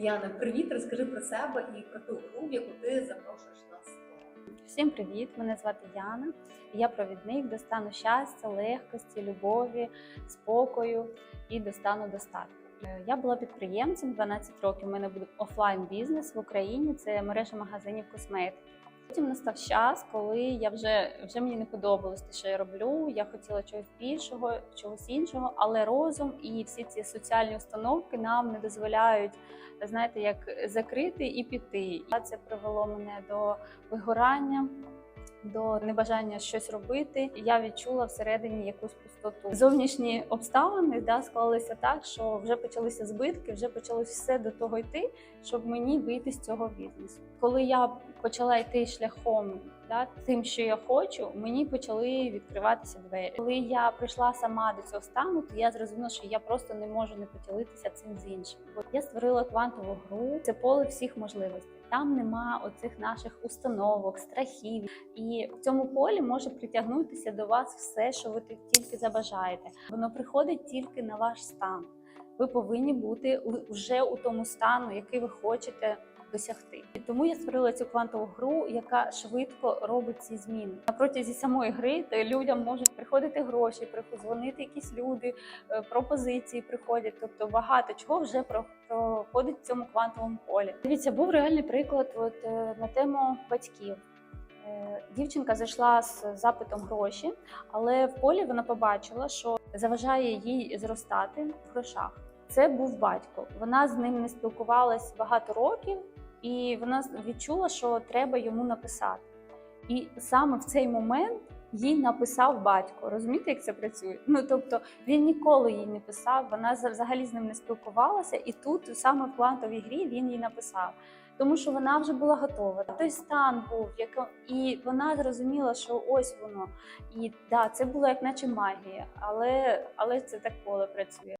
Яна, привіт, розкажи про себе і про ту гру, яку ти запрошуєш нас. Всім привіт! Мене звати Яна. Я провідник до стану щастя, легкості, любові, спокою і до стану достатку. Е, Я була підприємцем 12 років. У мене був офлайн бізнес в Україні. Це мережа магазинів косметики. Потім настав час, коли я вже вже мені не подобалось те, що я роблю. Я хотіла чогось більшого, чогось іншого, але розум і всі ці соціальні установки нам не дозволяють, знаєте, як закрити і піти. Це привело мене до вигорання. До небажання щось робити, я відчула всередині якусь пустоту. Зовнішні обставини да, склалися так, що вже почалися збитки, вже почалось все до того йти, щоб мені вийти з цього бізнесу. Коли я почала йти шляхом да, тим, що я хочу, мені почали відкриватися двері. Коли я прийшла сама до цього стану, то я зрозуміла, що я просто не можу не поділитися цим з іншим. Бо я створила квантову гру, це поле всіх можливостей. Там нема оцих наших установок, страхів, і в цьому полі може притягнутися до вас все, що ви тільки забажаєте. Воно приходить тільки на ваш стан. Ви повинні бути вже у тому стану, який ви хочете досягти. І тому я створила цю квантову гру, яка швидко робить ці зміни. На протязі самої гри людям можуть приходити гроші, дзвонити якісь люди, е, пропозиції приходять. Тобто багато чого вже проходить в цьому квантовому полі. Дивіться, був реальний приклад от, е, на тему батьків. Е, Дівчинка зайшла з запитом гроші, але в полі вона побачила, що заважає їй зростати в грошах. Це був батько. Вона з ним не спілкувалась багато років, і вона відчула, що треба йому написати. І саме в цей момент їй написав батько. Розумієте, як це працює? Ну тобто він ніколи їй не писав, вона взагалі з ним не спілкувалася, і тут саме в квантовій грі він їй написав. Тому що вона вже була готова. Той стан був, яка... і вона зрозуміла, що ось воно. І да, це було як наче магія, але, але це так поле працює.